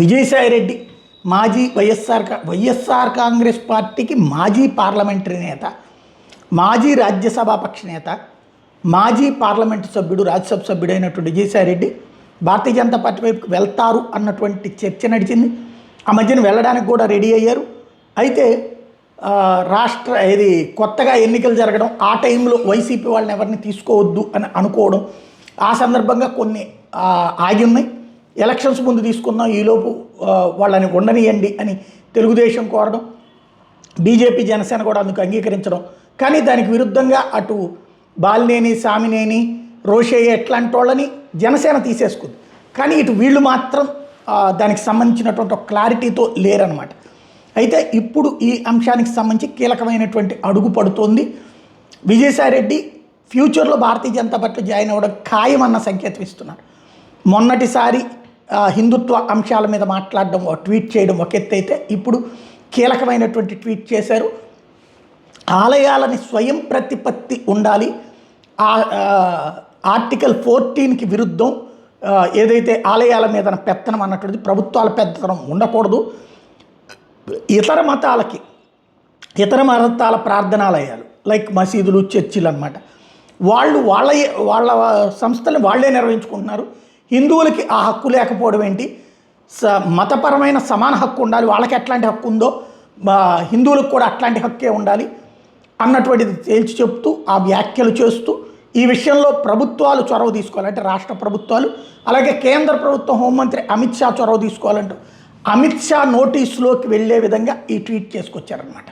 విజయసాయిరెడ్డి మాజీ వైఎస్ఆర్ వైఎస్ఆర్ కాంగ్రెస్ పార్టీకి మాజీ పార్లమెంటరీ నేత మాజీ రాజ్యసభాపక్ష నేత మాజీ పార్లమెంటు సభ్యుడు రాజ్యసభ సభ్యుడైనటువంటి విజయసాయిరెడ్డి భారతీయ జనతా పార్టీ వైపుకి వెళ్తారు అన్నటువంటి చర్చ నడిచింది. ఆ మధ్యన వెళ్ళడానికి కూడా రెడీ అయ్యారు. అయితే రాష్ట్ర ఇది కొత్తగా ఎన్నికలు జరగడం ఆ టైంలో వైసీపీ వాళ్ళని ఎవరిని తీసుకోవద్దు అని అనుకోవడం ఆ సందర్భంగా కొన్ని ఆగి ఉన్నాయి. ఎలక్షన్స్ ముందు తీసుకుందాం ఈలోపు వాళ్ళని ఉండనియండి అని తెలుగుదేశం కోరడం బీజేపీ జనసేన కూడా అందుకు అంగీకరించడం. కానీ దానికి విరుద్ధంగా అటు బాలినేని సామినేని రోషయ్య ఎట్లాంటి వాళ్ళని జనసేన తీసేసుకుంది. కానీ ఇటు వీళ్ళు మాత్రం దానికి సంబంధించినటువంటి క్లారిటీతో లేరనమాట. అయితే ఇప్పుడు ఈ అంశానికి సంబంధించి కీలకమైనటువంటి అడుగు పడుతోంది. విజయసాయిరెడ్డి ఫ్యూచర్లో భారతీయ జనతా పార్టీ జాయిన్ అవ్వడం ఖాయమన్న సంకేతం ఇస్తున్నారు. మొన్నటిసారి హిందుత్వ అంశాల మీద మాట్లాడడం ట్వీట్ చేయడం ఒక ఎత్తు అయితే ఇప్పుడు కీలకమైనటువంటి ట్వీట్ చేశారు. ఆలయాలని స్వయం ప్రతిపత్తి ఉండాలి. ఆ ఆర్టికల్ ఫోర్టీన్కి విరుద్ధం ఏదైతే ఆలయాల మీద పెత్తనం అన్నటువంటిది ప్రభుత్వాల పెత్తనం ఉండకూడదు. ఇతర మతాలకి ఇతర మతాల ప్రార్థనాలయాలు లైక్ మసీదులు చర్చిలు అనమాట వాళ్ళు వాళ్ళ వాళ్ళ సంస్థలు వాళ్ళే నిర్వహించుకుంటున్నారు. హిందువులకి ఆ హక్కు లేకపోవడం ఏంటి? స మతపరమైన సమాన హక్కు ఉండాలి. వాళ్ళకి ఎట్లాంటి హక్కు ఉందో హిందువులకు కూడా అట్లాంటి హక్కే ఉండాలి అన్నటువంటిది తేల్చి చెప్తూ ఆ వ్యాఖ్యలు చేస్తూ ఈ విషయంలో ప్రభుత్వాలు చొరవ తీసుకోవాలి. అంటే రాష్ట్ర ప్రభుత్వాలు అలాగే కేంద్ర ప్రభుత్వం హోంమంత్రి అమిత్ షా చొరవ తీసుకోవాలంటూ అమిత్ షా నోటీసులోకి వెళ్ళే విధంగా ఈ ట్వీట్ చేసుకొచ్చారనమాట